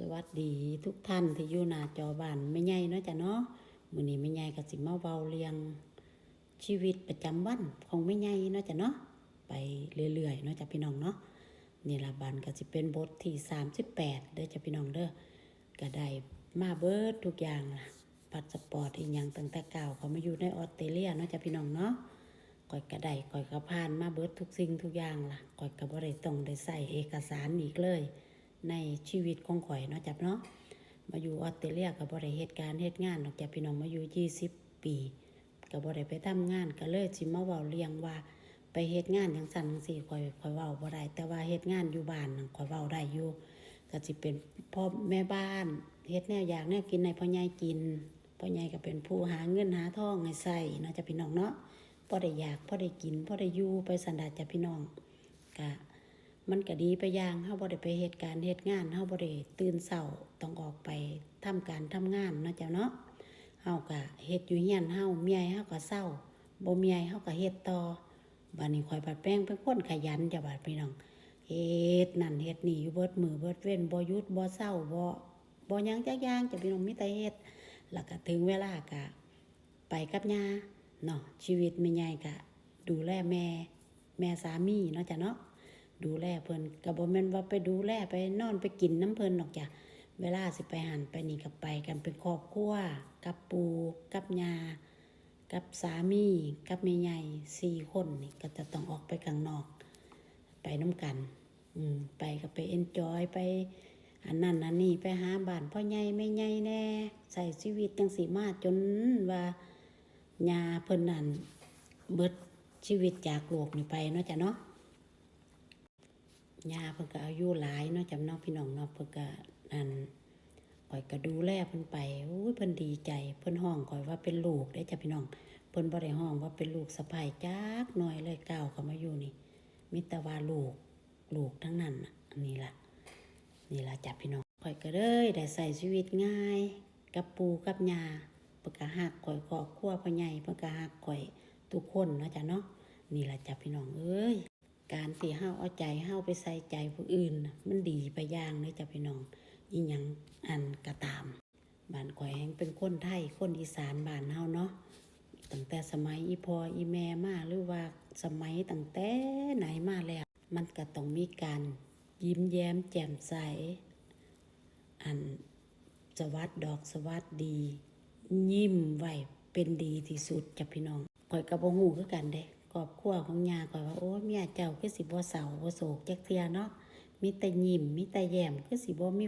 สวัสดีทุกท่านที่อยู่หน้าจอบ้านไม่ใหญ่เนาะจ้ะเนาะมื้อนี้ไม่ใหญ่ก็สิมาเว้าเรียงชีวิตประจำวันของไม่ใหญ่เนาะจ้ะเนาะไปเรื่อยๆเนาะจ้ะพี่น้องเนาะนี่ละบันก็สิเป็นบทที่38เด้อจ้ะพี่น้องเด้อก็ได้มาเบิดทุกอย่างล่ะพาสปอร์ตอีหยังตั้งแต่เก่าเขามาอยู่ในออสเตรเลียเนาะจ้ะพี่น้องเนาะก่อยก็ได้ก่อยก็ผ่านมาเบิดทุกสิ่งทุกอย่างล่ะก่อยก็บ่ได้ต้องได้ใส่เอกสารอีกเลย ในชีวิตของข่อยเนาะจับเนาะมาอยู่ออสเตรเลียก็บ่ได้เหตุการณ์เหตุงานนอกจากพี่น้องมาอยู่20ปีก็บ่ได้ไปทำงานก็เลยสิมาเว้าเรียงว่า ไปเฮ็ดงานจังซั่นจังซี่ข่อยข่อยเว้าบ่ได้แต่ว่าเฮ็ดงานอยู่บ้านนั่นข่อยเว้าได้อยู่ก็สิเป็นพ่อแม่บ้านเฮ็ดแนวอยากแนวกินให้พ่อใหญ่กินพ่อใหญ่ก็เป็นผู้หาเงินหาทองให้ใช้เนาะจ้ะพี่น้องเนาะพอได้อยากพอได้กินพอได้อยู่ไปสันดาจ้ะพี่น้อง มันก็ดีไปอย่างเฮาบ่ได้ไปเหตุการณ์เหตุงานเฮาบ่ได้ตื่นเช้าต้องออกไปทำการทำงานเนาะจ้ะเนาะเฮาก็เฮ็ดอยู่เฮียนเฮาเมียเฮาก็เศร้าบ่เมียเฮาก็เฮ็ดต่อบัดนี้ข่อยบัดแป้งเป็นคนขยันจ้ะบัดพี่น้องเฮ็ดนั่นเฮ็ดนี่อยู่เบิดมือเบิดเว้นบ่หยุดบ่เศร้าบ่บ่หยังจักอย่างจ้ะพี่น้องมีแต่เฮ็ดแล้วก็ถึงเวลาก็ไปกับย่าเนาะชีวิตแม่ใหญ่ก็ดูแลแม่ แม่สามีเนาะจ้ะเนาะ ดูแลเพิ่นก็บ่แม่นว่าไปดูแลไปนอนไปกินน้ำเพิ่นหรอกจ้ะเวลาสิไปหันไปนี่ก็ไปกันเป็นครอบครัวกับปู่กับยากับสามีกับแม่ใหญ่สี่คนนี่ก็จะต้องออกไปข้างนอก ไปน้ำกัน อืมไปก็ไปเอนจอยไป อันนั้นอันนี้ไปหาบ้านพ่อใหญ่แม่ใหญ่แน่ ใส่ชีวิตจังสีมาจนว่าญาเพิ่นนั่นเบิดชีวิตจากโลกนี่ไปเนาะจ้ะเนาะ ยาเพิ่นก็อายุหลายเนาะจำน้องพี่น้องเนาะเพิ่นก็นั่นข่อยก็ดูแลเพิ่นไปโอ้ยเพิ่นดีใจ เพิ่นห้องข่อยว่าเป็นลูกได้จ้ะพี่น้องเพิ่นบ่ได้ห้องว่าเป็นลูกสะใภ้จักหน่อยเลยก้าวเข้ามาอยู่นี่มีแต่ว่าลูกลูกทั้งนั้นน่ะอันนี้ล่ะนี่ล่ะจ้ะพี่น้องข่อยก็เลยได้ใส่ชีวิตง่าย กับปูกับยาเพิ่นก็ฮักข่อยครอบครัวพ่อใหญ่เพิ่นก็ฮักข่อยทุกคนเนาะจ้ะเนาะนี่ล่ะจ้ะพี่น้องเอ้ย การที่เฮาเอาใจเฮาไปใส่ใจผู้อื่น มันดีไปย่างเลยจ้ะพี่น้องอีหยังอันก็ตามบ้านข่อยแฮงเป็นคนไทยคนอีสานบ้านเฮาเนาะตั้งแต่สมัยอีพออีแม่มาหรือว่าสมัยตั้งแต่ไหนมาแล้ว มันก็ต้องมีการยิ้มแย้มแจ่มใส อันสวัสดดอกสวัสดียิ้มไหวเป็นดีที่สุดจ้ะพี่น้องข่อยก็บ่ฮู้คือกันเด้ ครอบครัวของยาข่อยว่าโอ้ยเมียเจ้าคือสิบ่เศร้าบ่โศกจักเทื่อเนาะมีแต่ยิ้มมีแต่แย้มคือสิบ่มี